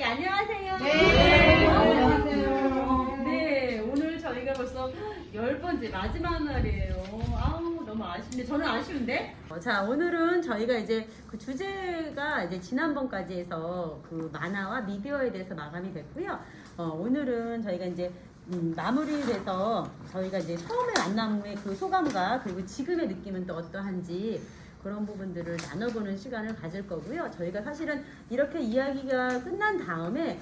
네, 안녕하세요. 네, 안녕하세요. 네, 오늘 저희가 벌써 열 번째 마지막 날이에요. 아우, 너무 아쉽네. 저는 아쉬운데? 어, 자, 오늘은 저희가 이제 그 주제가 이제 지난번까지 해서 그 만화와 미디어에 대해서 마감이 됐고요. 어, 오늘은 저희가 이제 음, 마무리돼서 저희가 이제 처음에 만남 후의 그 소감과 그리고 지금의 느낌은 또 어떠한지 그런 부분들을 나눠보는 시간을 가질 거고요. 저희가 사실은 이렇게 이야기가 끝난 다음에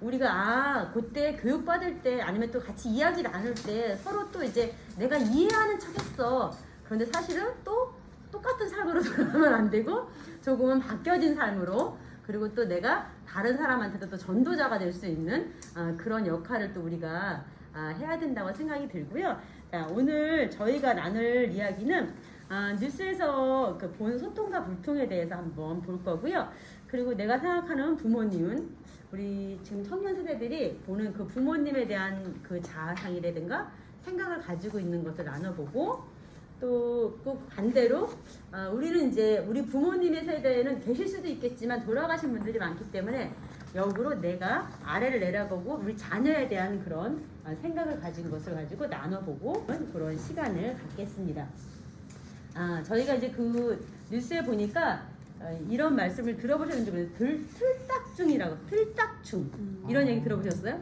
우리가 아 그때 교육 받을 때 아니면 또 같이 이야기 나눌 때 서로 또 이제 내가 이해하는 척했어. 그런데 사실은 또 똑같은 삶으로 돌아가면 안 되고 조금은 바뀌어진 삶으로 그리고 또 내가 다른 사람한테도 또 전도자가 될 수 있는 아, 그런 역할을 또 우리가 아, 해야 된다고 생각이 들고요. 자, 오늘 저희가 나눌 이야기는 아, 뉴스에서 그 본 소통과 불통에 대해서 한번 볼 거고요. 그리고 내가 생각하는 부모님은 우리 지금 청년 세대들이 보는 그 부모님에 대한 그 자아상이라든가 생각을 가지고 있는 것을 나눠보고 또, 또 반대로 아, 우리는 이제 우리 부모님의 세대에는 계실 수도 있겠지만 돌아가신 분들이 많기 때문에 역으로 내가 아래를 내려보고 우리 자녀에 대한 그런 아, 생각을 가진 것을 가지고 나눠보고 그런 시간을 갖겠습니다. 아, 저희가 이제 그 뉴스에 보니까 어, 이런 말씀을 들어보셨는지 모르겠어요. 들, 틀딱중이라고, 틀딱중. 이런 얘기 들어보셨어요?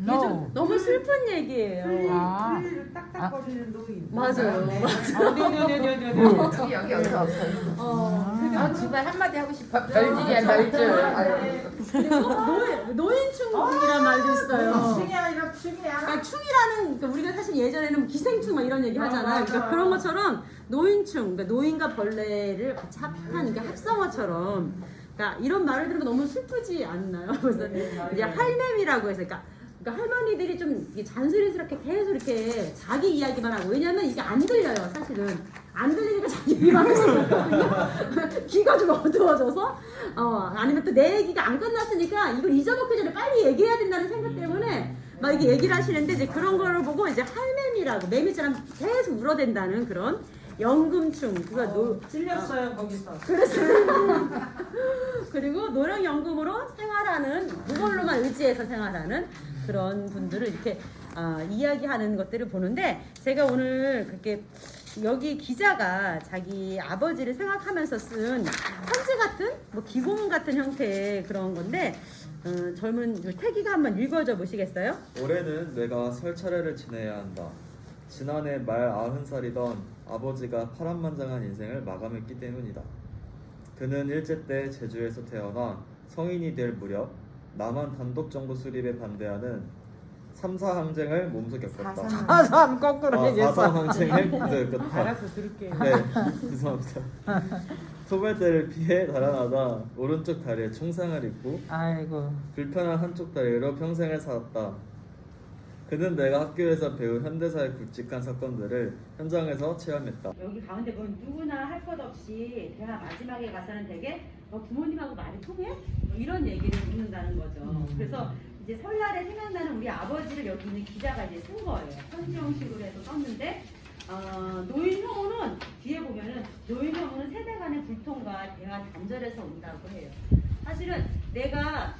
No. 너무 슬픈 얘기예요. 아. 흘리를 딱딱거리는 노인. 맞아요. 네. 여기 여기 여기 없어. 어, 아 주말 한마디 하고 싶어. 별질이야 별질. 그리고 노인, 노인 충이란 말도 있어요. 충이 아니라 충이야. 그러니까 충이라는 그러니까 우리가 사실 예전에는 기생충 막 이런 얘기 아, 하잖아요. 그러니까 그런 것처럼 노인충, 그러니까 노인과 벌레를 같이 합한 그 합성어처럼. 그러니까 이런 말을 들으면 너무 슬프지 않나요? 그래서 네, 맞아요. 이제 할매미라고 해서 그러니까, 그러니까 할머니들이 좀 이게 잔소리스럽게 계속 이렇게 자기 이야기만 하고 왜냐면 이게 안 들려요 사실은. 안 들리니까 자기 얘기만 할 수가 없거든요. 귀가 좀 어두워져서. 어 아니면 또 내 얘기가 안 끝났으니까 이걸 잊어먹기 전에 빨리 얘기해야 된다는 생각 때문에 막 이게 얘기를 하시는데 이제 그런 거를 보고 이제 할매미라고 매미처럼 계속 울어댄다는 그런 연금충. 그거 노 찔렸어요 거기서. 그래서 그리고 노령연금으로 생활하는 그걸로만 의지해서 생활하는 그런 분들을 이렇게 아, 이야기하는 것들을 보는데 제가 오늘 그렇게 여기 기자가 자기 아버지를 생각하면서 쓴 편지 같은 뭐 기고문 같은 형태의 그런 건데 어, 젊은 그 태기가 한번 읽어줘 보시겠어요? 올해는 내가 설 차례를 지내야 한다. 지난해 말 아흔 살이던 아버지가 파란만장한 인생을 마감했기 때문이다. 그는 일제 때 제주에서 태어나 성인이 될 무렵 남한 단독 정부 수립에 반대하는 3사 항쟁을 몸소 겪었다. 사삼 거꾸로 아, 얘기했어. 4사 항쟁을 몸소 겪었다. 알아서 들을게. 네, 죄송합니다. 소멸대를 피해 달아나다 오른쪽 다리에 총상을 입고 아이고. 불편한 한쪽 다리로 평생을 살았다. 그는 내가 학교에서 배운 현대사의 굵직한 사건들을 현장에서 체험했다. 여기 가운데 보면 누구나 할 것 없이 대화 마지막에 가서는 되게 너 부모님하고 말이 통해? 뭐 이런 얘기를 묻는다는 거죠. 그래서 이제 설날에 생각나는 우리 아버지를 여기 있는 기자가 이제 쓴 거예요. 편지 형식으로 해서 썼는데 어, 노인 혐오는 뒤에 보면은 노인 혐오는 세대 간의 불통과 대화 단절에서 온다고 해요. 사실은 내가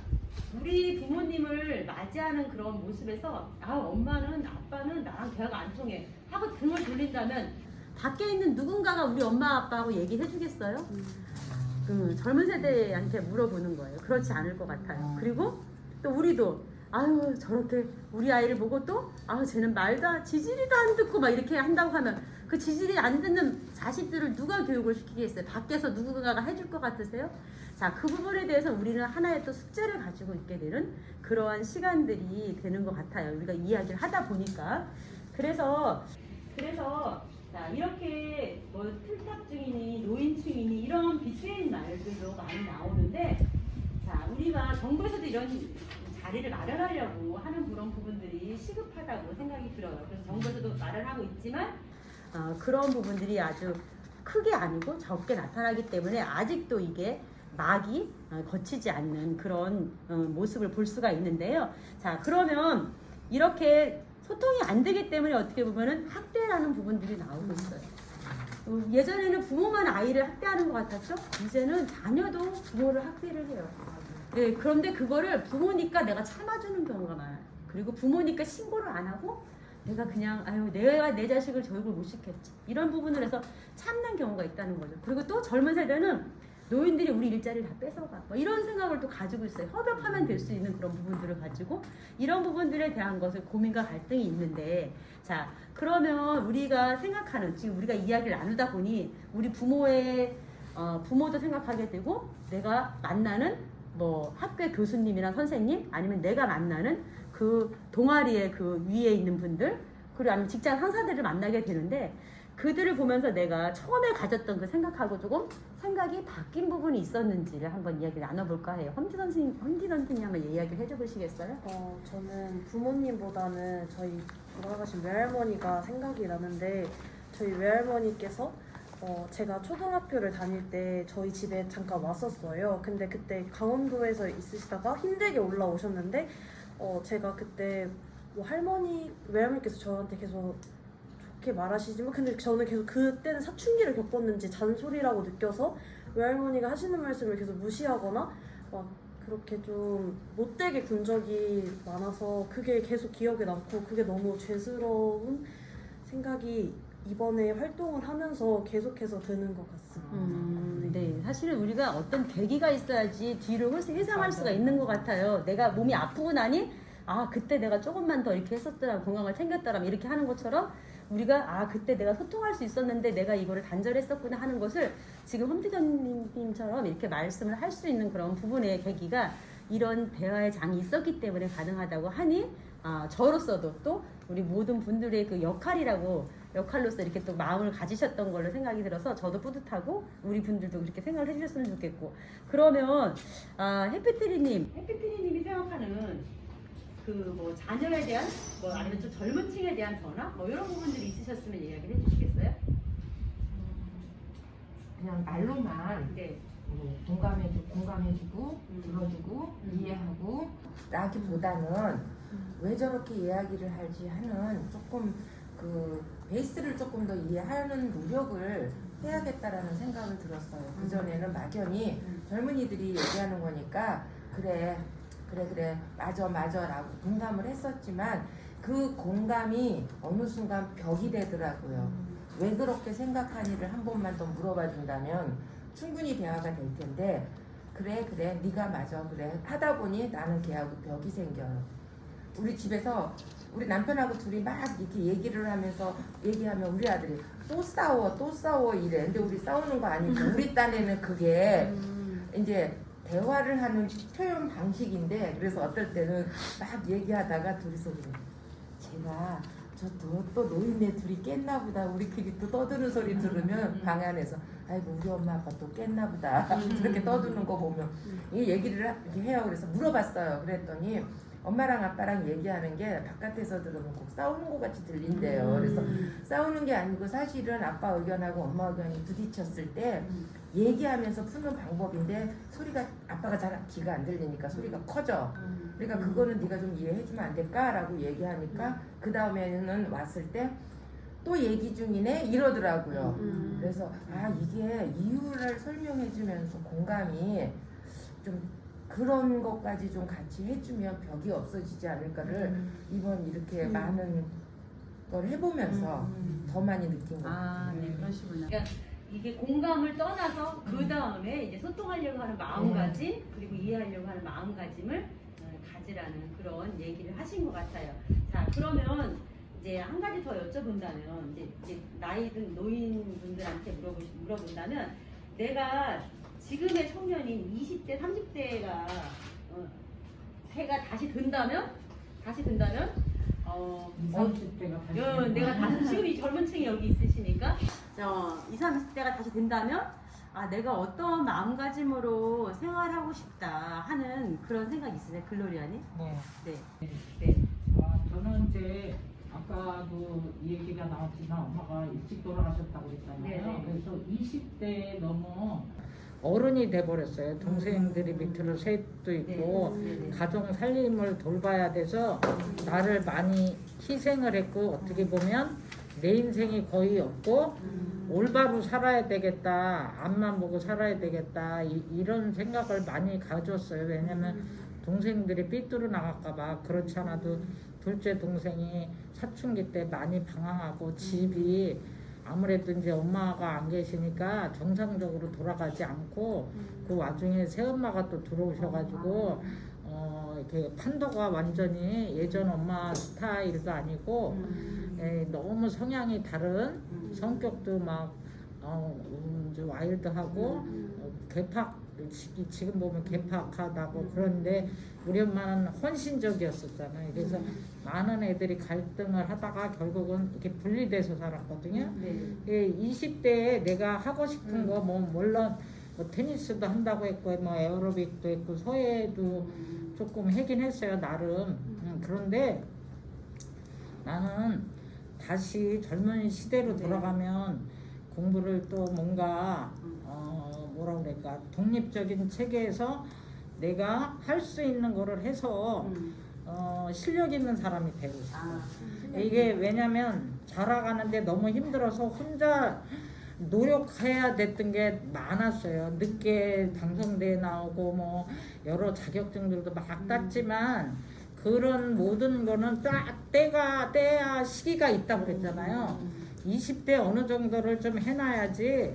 우리 부모님을 맞이하는 그런 모습에서 아 엄마는 아빠는 나랑 대화가 안 통해 하고 등을 돌린다면 밖에 있는 누군가가 우리 엄마 아빠하고 얘기해 주겠어요? 그 젊은 세대한테 물어보는 거예요. 그렇지 않을 것 같아요. 그리고 또 우리도 아유 저렇게 우리 아이를 보고 또아 쟤는 안- 지지리도 안 듣고 막 이렇게 한다고 하면 그 지지리 안 듣는 자식들을 누가 교육을 시키겠어요? 밖에서 누군가가 해줄 것 같으세요? 자, 그 부분에 대해서 우리는 하나의 또 숙제를 가지고 있게 되는 그러한 시간들이 되는 것 같아요. 우리가 이야기를 하다 보니까. 그래서, 그래서, 자, 이렇게 뭐 틀탑증이니 노인층이니 이런 비트인 말들도 많이 나오는데, 자, 우리가 정부에서도 이런 자리를 마련하려고 하는 그런 부분들이 시급하다고 생각이 들어요. 그래서 정부에서도 마련하고 있지만, 어, 그런 부분들이 아주 크게 아니고 적게 나타나기 때문에 아직도 이게 막이 어, 거치지 않는 그런 어, 모습을 볼 수가 있는데요. 자, 그러면 이렇게 소통이 안 되기 때문에 어떻게 보면은 학대라는 부분들이 나오고 있어요. 어, 예전에는 부모만 아이를 학대하는 것 같았죠? 이제는 자녀도 부모를 학대를 해요. 네, 그런데 그거를 부모니까 내가 참아주는 경우가 많아요. 그리고 부모니까 신고를 안 하고 내가 그냥 아유 내가 내 자식을 교육을 못 시켰지 이런 부분을 해서 참는 경우가 있다는 거죠. 그리고 또 젊은 세대는 노인들이 우리 일자리를 다 뺏어가 뭐 이런 생각을 또 가지고 있어요. 협업하면 될 수 있는 그런 부분들을 가지고 이런 부분들에 대한 것을 고민과 갈등이 있는데 자 그러면 우리가 생각하는 지금 우리가 이야기를 나누다 보니 우리 부모의 어, 부모도 생각하게 되고 내가 만나는 뭐 학교의 교수님이나 선생님 아니면 내가 만나는 그 동아리의 그 위에 있는 분들 그리고 아니면 직장 상사들을 만나게 되는데 그들을 보면서 내가 처음에 가졌던 그 생각하고 조금 생각이 바뀐 부분이 있었는지를 한번 이야기 나눠볼까 해요. 험지 선생님, 험지 선생님 한번 이야기를 해줘 보시겠어요? 어, 저는 부모님보다는 저희 돌아가신 외할머니가 생각이 나는데 저희 외할머니께서 어, 제가 초등학교를 다닐 때 저희 집에 잠깐 왔었어요. 근데 그때 강원도에서 있으시다가 힘들게 올라오셨는데 어, 제가 그때 뭐 할머니 외할머니께서 저한테 계속 좋게 말하시지만 근데 저는 계속 그때는 사춘기를 겪었는지 잔소리라고 느껴서 외할머니가 하시는 말씀을 계속 무시하거나 막 그렇게 좀 못되게 군 적이 많아서 그게 계속 기억에 남고 그게 너무 죄스러운 생각이 이번에 활동을 하면서 계속해서 드는 것 같습니다. 음, 네. 사실은 우리가 어떤 계기가 있어야지 뒤를 훨씬 회상할 수가 있는 것 같아요. 내가 몸이 아프고 나니, 아, 그때 내가 조금만 더 이렇게 했었더라, 건강을 챙겼더라면 이렇게 하는 것처럼 우리가, 아, 그때 내가 소통할 수 있었는데 내가 이거를 단절했었구나 하는 것을 지금 험지전님처럼 이렇게 말씀을 할 수 있는 그런 부분의 계기가 이런 대화의 장이 있었기 때문에 가능하다고 하니, 아, 저로서도 또 우리 모든 분들의 그 역할이라고 역할로서 이렇게 또 마음을 가지셨던 걸로 생각이 들어서 저도 뿌듯하고 우리 분들도 그렇게 생각을 해주셨으면 좋겠고. 그러면 아, 해피트리님. 해피트리님이 생각하는 그 뭐 자녀에 대한 뭐 아니면 좀 젊은 층에 대한 변화 뭐 이런 부분들이 있으셨으면 이야기를 해주시겠어요? 그냥 말로만 네. 뭐 공감해주고 공감해주고 음. 들어주고 음. 이해하고 라기보다는 왜 저렇게 이야기를 하지 하는 조금 그 베이스를 조금 더 이해하는 노력을 해야겠다라는 생각을 들었어요. 음. 그 전에는 막연히 젊은이들이 얘기하는 거니까 그래 그래 그래 맞아 맞아라고 공감을 했었지만 그 공감이 어느 순간 벽이 되더라고요. 왜 그렇게 생각하니를 한 번만 더 물어봐 준다면 충분히 대화가 될 텐데 그래 그래 네가 맞아 그래 하다 보니 나는 걔하고 벽이 생겨요. 우리 집에서 우리 남편하고 둘이 막 이렇게 얘기를 하면서 얘기하면 우리 아들이 또 싸워 또 싸워 이래. 근데 우리 싸우는 거 아니고 우리 딴에는 그게 이제 대화를 하는 표현 방식인데 그래서 어떨 때는 막 얘기하다가 둘이서 그래. 제가 저또 또 노인네 둘이 깼나 보다. 우리끼리 또 떠드는 소리 들으면 방 안에서 아이고 우리 엄마 아빠 또 깼나 보다. 그렇게 떠드는 거 보면 이 얘기를 하- 이렇게 해요. 그래서 물어봤어요. 그랬더니 엄마랑 아빠랑 얘기하는 게 바깥에서 들으면 꼭 싸우는 것 같이 들린대요 그래서 싸우는 게 아니고 사실은 아빠 의견하고 엄마 의견이 부딪혔을 때 얘기하면서 푸는 방법인데 소리가 아빠가 잘 귀가 안 들리니까 소리가 커져 그러니까 그거는 네가 좀 이해해주면 안 될까라고 얘기하니까 그 다음에는 왔을 때 또 얘기 중이네 이러더라고요. 음. 그래서 아 이게 이유를 설명해주면서 공감이 좀 그런 것까지 좀 같이 해주면 벽이 없어지지 않을까를 이번 이렇게 음. 많은 걸 해보면서 더 많이 느낀 것 아, 같아요. 네, 그러시구나. 그러니까 이게 공감을 떠나서 그 다음에 이제 소통하려고 하는 마음가짐 그리고 이해하려고 하는 마음가짐을 어, 가지라는 그런 얘기를 하신 것 같아요. 자, 그러면 이제 한 가지 더 여쭤본다면 이제, 이제 나이 든 노인분들한테 물어보 물어본다면 내가 지금의 청년인 20대, 30대가 어, 해가 다시 든다면 다시 든다면 어, 20, 어, 30대가 다시. 어, 내가 다시 지금 이 젊은 층이 여기 있으시니까 어, 20, 30대가 다시 된다면 아 내가 어떤 마음가짐으로 생활하고 싶다 하는 그런 생각이 있으세요 글로리아님? 네. 네. 네. 아, 저는 이제 아까도 이 얘기가 나왔지만 엄마가 일찍 돌아가셨다고 그랬잖아요. 네네. 그래서 20대에 너무 어른이 돼버렸어요. 동생들이 밑으로 셋도 있고 네. 네. 가정 살림을 돌봐야 돼서 나를 많이 희생을 했고 어떻게 보면 내 인생이 거의 없고 올바로 살아야 되겠다 앞만 보고 살아야 되겠다 이, 런 생각을 많이 가졌어요 왜냐면 동생들이 삐뚤어 나갈까봐 그렇지 않아도 둘째 동생이 사춘기 때 많이 방황하고 집이 아무래도 이제 엄마가 안 계시니까 정상적으로 돌아가지 않고 그 와중에 새엄마가 또 들어오셔가지고 어 이렇게 판도가 완전히 예전 엄마 스타일도 아니고 에, 너무 성향이 다른 성격도 막 어, 음, 좀 와일드하고 어, 개팍 지- 지금 보면 개팍하다고 그런데 우리 엄마는 헌신적이었었잖아요. 그래서 많은 애들이 갈등을 하다가 결국은 이렇게 분리돼서 살았거든요. 네. 예, 20대에 내가 하고 싶은 거 뭐 물론 뭐 테니스도 한다고 했고 뭐 에어로빅도 했고 서예도 조금 하긴 했어요 나름. 음, 그런데 나는 다시 젊은 시대로 네. 돌아가면 공부를 또 뭔가 어 뭐라 그럴까 독립적인 체계에서 내가 할 수 있는 거를 해서 음. 어 실력 있는 사람이 되고 싶어. 아, 이게 왜냐면 자라가는데 너무 힘들어서 혼자 노력해야 됐던 게 많았어요. 늦게 방송대에 나오고 뭐 여러 자격증들도 막 땄지만 그런 모든 거는 딱 때가 때야 시기가 있다고 그랬잖아요. 20대 어느 정도를 좀 해놔야지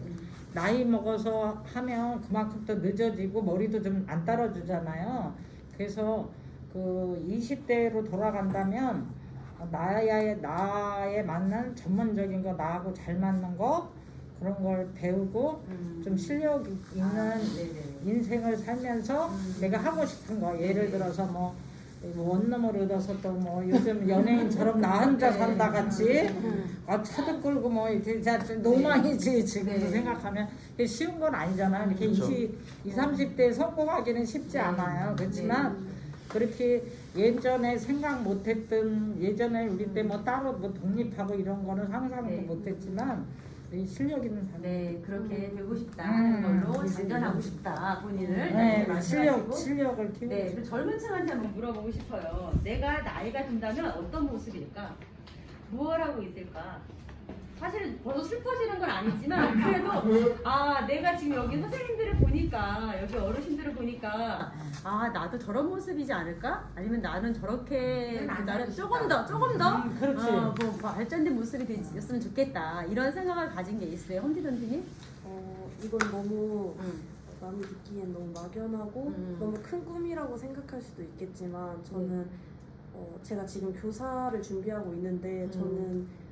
나이 먹어서 하면 그만큼 또 늦어지고 머리도 좀 안 따라주잖아요. 그래서 그 20대로 돌아간다면 나의 나에 맞는 전문적인 거 나하고 잘 맞는 거 그런 걸 배우고 음. 좀 실력 있는 아. 인생을 살면서 음. 내가 하고 싶은 거 예를 네. 들어서 뭐, 뭐 원룸을 얻어서 또 뭐 요즘 연예인처럼 나 혼자 네. 산다 같이 음. 아 차도 끌고 뭐 이제 진짜 좀 노망이지 지금 네. 생각하면 이게 쉬운 건 아니잖아 이렇게 그렇죠. 20, 20, 30대 성공하기는 쉽지 네. 않아요 그렇지만 그렇게 예전에 생각 못했던 예전에 우리 때 뭐 따로 뭐 독립하고 이런 거는 상상도 네. 못했지만 이 실력 있는 사람 네, 그렇게 되고 싶다는 음. 걸로 장전하고 싶다 본인을 이렇게 네, 말씀하시고. 실력 실력을 키우고 네, 그럼 젊은 층한테 한번 물어보고 싶어요. 내가 나이가 든다면 어떤 모습일까? 무엇 하고 있을까? 사실은 벌써 슬퍼지는 건 아니지만 그래도 아 내가 지금 여기 선생님들을 보니까 여기 어르신들을 보니까 아 나도 저런 모습이지 않을까? 아니면 나는 저렇게 나는 조금 더 조금 더 음, 그렇지. 어, 뭐 발전된 모습이 됐으면 좋겠다 이런 생각을 가진 게 있어요, 홈디던디님? 어, 이건 너무 음. 남이 듣기엔 너무 막연하고 음. 너무 큰 꿈이라고 생각할 수도 있겠지만 저는 어, 제가 지금 교사를 준비하고 있는데 음. 저는 어,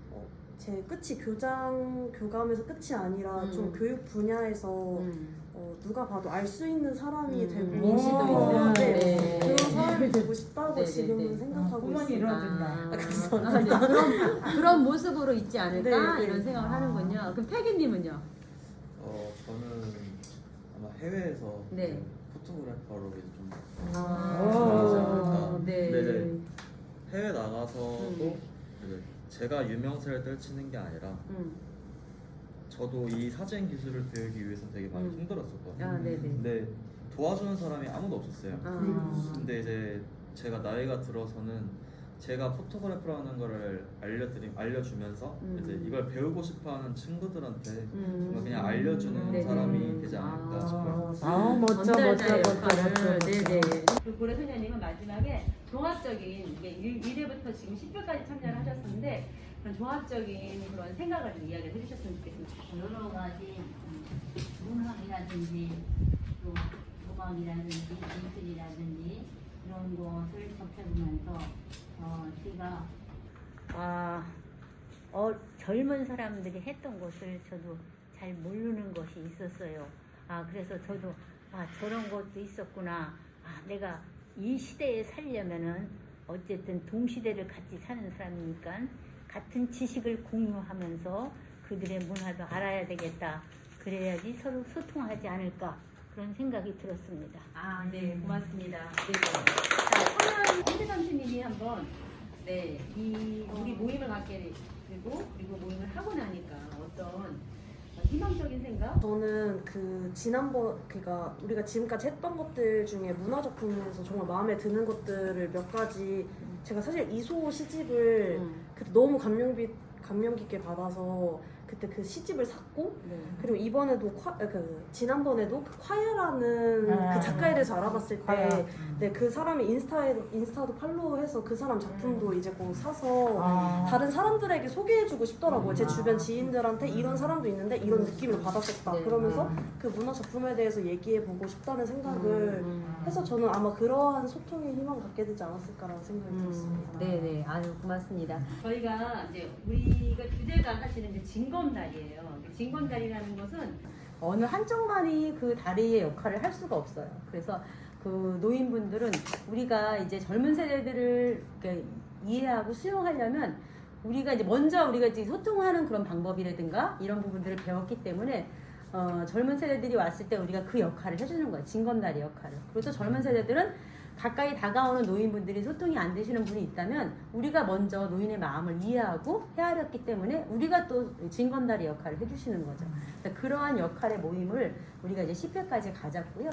제 끝이 교장 교감에서 끝이 아니라 음. 좀 교육 분야에서 음. 어, 누가 봐도 알 수 있는 사람이 음, 되고 인지도 있는, 네, 네. 그런 사람이 되고 싶다고 네, 네, 지금은 네. 생각하고 꿈은 있어요. 이루어진다. 아, 아, 네. 그런, 그런 모습으로 있지 않을까 네, 네. 이런 생각을 하는군요. 그럼 태기님은요? 어 저는 아마 해외에서 네. 포토그래퍼로 이제 좀 아, 네. 근데 이제 해외 나가서도 음. 제가 유명세를 떨치는 게 아니라 음. 저도 이 사진 기술을 배우기 위해서 되게 많이 음. 힘들었었거든요. 아, 네네. 근데 도와주는 사람이 아무도 없었어요. 아, 근데 이제 제가 나이가 들어서는 제가 포토그래퍼라는 거를 알려드림 알려주면서 음. 이제 이걸 배우고 싶어하는 친구들한테 음. 뭔가 그냥 알려주는 네네. 사람이 되지 않을까 아. 싶어요. 아 멋져 멋져 멋져. 멋져 네네. 그 고래 소녀님은 마지막에 종합적인 이게 1회부터 지금 10회까지 참여를 하셨는데 그런 종합적인 그런 생각을 좀 이야기를 해주셨으면 좋겠습니다. 여러 가지 음, 문학이라든지 또 도박이라든지 미술이라든지 이런 것을 접해보면서 어, 제가 아, 어, 젊은 사람들이 했던 것을 저도 잘 모르는 것이 있었어요. 아, 그래서 저도, 아, 저런 것도 있었구나. 아, 내가 이 시대에 살려면은 어쨌든 동시대를 같이 사는 사람이니까 같은 지식을 공유하면서 그들의 문화도 알아야 되겠다. 그래야지 서로 소통하지 않을까. 그런 생각이 들었습니다. 아, 네, 고맙습니다. 네. 자, 그러면 홍대선생님이 한번 네, 이 우리 모임을 갖게 되고 그리고 모임을 하고 나니까 어떤 희망적인 생각? 저는 그 지난번 그러니까 우리가 지금까지 했던 것들 중에 문화 작품에서 정말 마음에 드는 것들을 몇 가지 제가 사실 이소 시집을 음. 그때 너무 감명 깊게 받아서 그때 그 시집을 샀고 네. 그리고 이번에도 콰, 그 지난번에도 그 콰야라는 아. 그 작가에 대해서 알아봤을 과야. 때 네, 그 사람이 인스타에 인스타도 팔로우해서 그 사람 작품도 이제 꼭 사서 아. 다른 사람들에게 소개해주고 싶더라고요. 제 아. 주변 지인들한테 이런 사람도 있는데 이런 느낌을 받았었다. 네. 그러면서 그 문화 작품에 대해서 얘기해보고 싶다는 생각을 음. 해서 저는 아마 그러한 소통에 희망 갖게 되지 않았을까라는 생각이 들었습니다. 네네. 아유 고맙습니다. 저희가 이제 우리가 주제가 사실은 이제 징검다리예요. 징검다리라는 것은 어느 한쪽만이 그 다리의 역할을 할 수가 없어요. 그래서 그 노인분들은 우리가 이제 젊은 세대들을 이해하고 수용하려면 우리가 이제 먼저 우리가 이제 소통하는 그런 방법이라든가 이런 부분들을 배웠기 때문에 어, 젊은 세대들이 왔을 때 우리가 그 역할을 해주는 거예요. 징검다리 역할을. 그리고 또 젊은 세대들은 가까이 다가오는 노인분들이 소통이 안 되시는 분이 있다면 우리가 먼저 노인의 마음을 이해하고 헤아렸기 때문에 우리가 또 징검다리 역할을 해주시는 거죠. 그래서 그러한 역할의 모임을 우리가 이제 10회까지 가졌고요.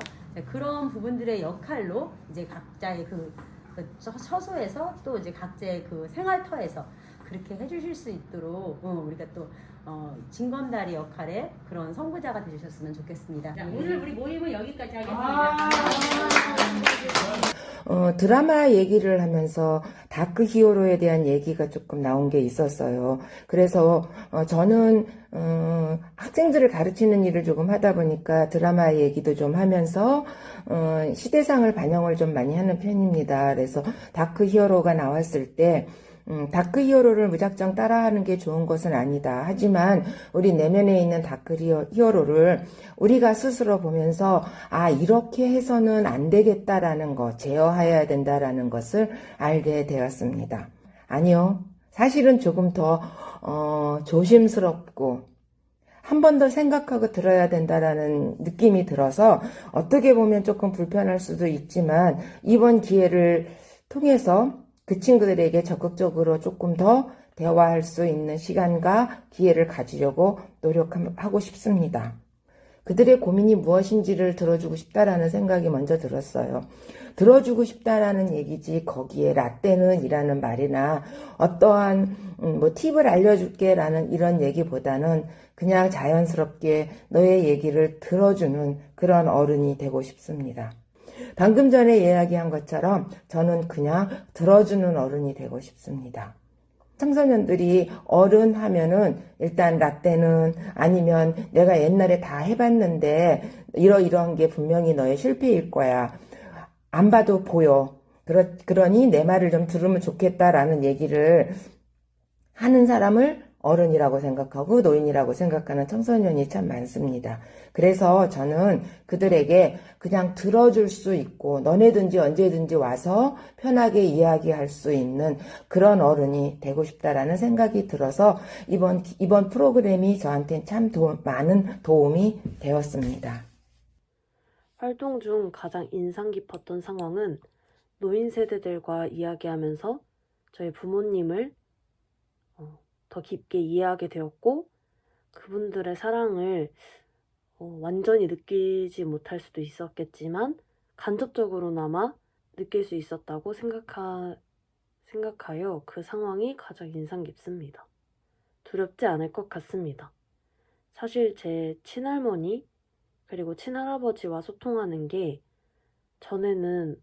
그런 부분들의 역할로 이제 각자의 그, 그 처- 처소에서 또 이제 각자의 그 생활터에서 그렇게 해주실 수 있도록 어, 우리가 또 어, 징검다리 역할의 그런 선구자가 되셨으면 좋겠습니다. 자, 오늘 우리 모임은 여기까지 하겠습니다. 어, 드라마 얘기를 하면서 다크 히어로에 대한 얘기가 조금 나온 게 있었어요. 그래서 어, 저는 어, 학생들을 가르치는 일을 조금 하다 보니까 드라마 얘기도 좀 하면서 어, 시대상을 반영을 좀 많이 하는 편입니다. 그래서 다크 히어로가 나왔을 때 음, 다크 히어로를 무작정 따라하는 게 좋은 것은 아니다. 하지만 우리 내면에 있는 다크 히어- 히어로를 우리가 스스로 보면서 아 이렇게 해서는 안 되겠다라는 것, 제어해야 된다라는 것을 알게 되었습니다. 아니요, 사실은 조금 더 어, 조심스럽고 한 번 더 생각하고 들어야 된다라는 느낌이 들어서 어떻게 보면 조금 불편할 수도 있지만 이번 기회를 통해서 그 친구들에게 적극적으로 조금 더 대화할 수 있는 시간과 기회를 가지려고 노력하고 싶습니다. 그들의 고민이 무엇인지를 들어주고 싶다라는 생각이 먼저 들었어요. 들어주고 싶다라는 얘기지 거기에 라떼는 이라는 말이나 어떠한 음, 뭐 팁을 알려줄게라는 이런 얘기보다는 그냥 자연스럽게 너의 얘기를 들어주는 그런 어른이 되고 싶습니다. 방금 전에 이야기한 것처럼 저는 그냥 들어주는 어른이 되고 싶습니다. 청소년들이 어른 하면은 일단 라떼는 아니면 내가 옛날에 다 해봤는데 이러이러한 게 분명히 너의 실패일 거야. 안 봐도 보여. 그러, 그러니 내 말을 좀 들으면 좋겠다라는 얘기를 하는 사람을 어른이라고 생각하고 노인이라고 생각하는 청소년이 참 많습니다. 그래서 저는 그들에게 그냥 들어줄 수 있고 너네든지 언제든지 와서 편하게 이야기할 수 있는 그런 어른이 되고 싶다라는 생각이 들어서 이번 이번 프로그램이 저한테 참 도- 많은 도움이 되었습니다. 활동 중 가장 인상 깊었던 상황은 노인 세대들과 이야기하면서 저희 부모님을 어, 더 깊게 이해하게 되었고 그분들의 사랑을 어, 완전히 느끼지 못할 수도 있었겠지만 간접적으로나마 느낄 수 있었다고 생각하, 생각하여 그 상황이 가장 인상 깊습니다. 두렵지 않을 것 같습니다. 사실 제 친할머니 그리고 친할아버지와 소통하는 게 전에는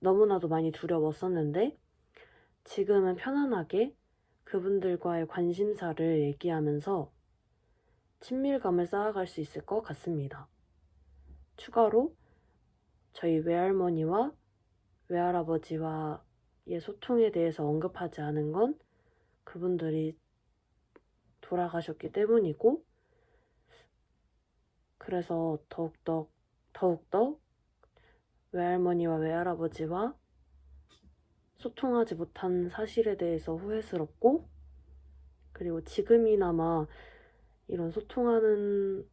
너무나도 많이 두려웠었는데 지금은 편안하게 그분들과의 관심사를 얘기하면서 친밀감을 쌓아갈 수 있을 것 같습니다. 추가로 저희 외할머니와 외할아버지와의 소통에 대해서 언급하지 않은 건 그분들이 돌아가셨기 때문이고 그래서 더욱더 더욱더 외할머니와 외할아버지와 소통하지 못한 사실에 대해서 후회스럽고 그리고 지금이나마 이런 소통하는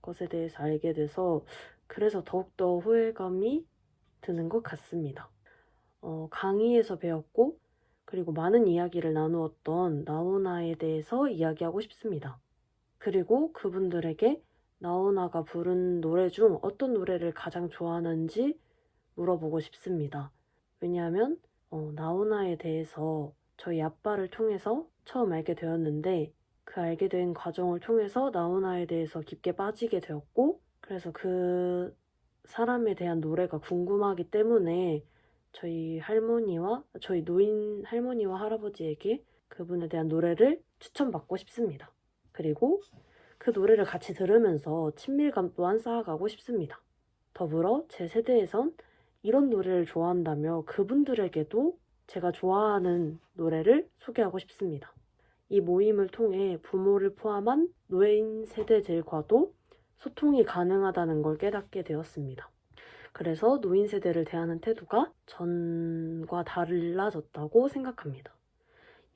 것에 대해서 알게 돼서 그래서 더욱더 후회감이 드는 것 같습니다. 어, 강의에서 배웠고 그리고 많은 이야기를 나누었던 나오나에 대해서 이야기하고 싶습니다. 그리고 그분들에게 나오나가 부른 노래 중 어떤 노래를 가장 좋아하는지 물어보고 싶습니다. 왜냐하면 어, 나오나에 대해서 저희 아빠를 통해서 처음 알게 되었는데 그 알게 된 과정을 통해서 나훈아에 대해서 깊게 빠지게 되었고 그래서 그 사람에 대한 노래가 궁금하기 때문에 저희 할머니와 저희 노인 할머니와 할아버지에게 그분에 대한 노래를 추천받고 싶습니다. 그리고 그 노래를 같이 들으면서 친밀감 또한 쌓아가고 싶습니다. 더불어 제 세대에선 이런 노래를 좋아한다며 그분들에게도 제가 좋아하는 노래를 소개하고 싶습니다. 이 모임을 통해 부모를 포함한 노인 세대들과도 소통이 가능하다는 걸 깨닫게 되었습니다. 그래서 노인 세대를 대하는 태도가 전과 달라졌다고 생각합니다.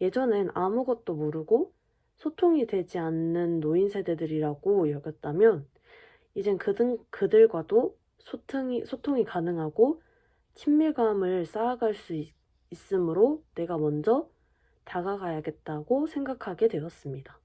예전엔 아무것도 모르고 소통이 되지 않는 노인 세대들이라고 여겼다면 이젠 그들, 그들과도 소통이, 소통이 가능하고 친밀감을 쌓아갈 수 있, 있으므로 내가 먼저 다가가야겠다고 생각하게 되었습니다.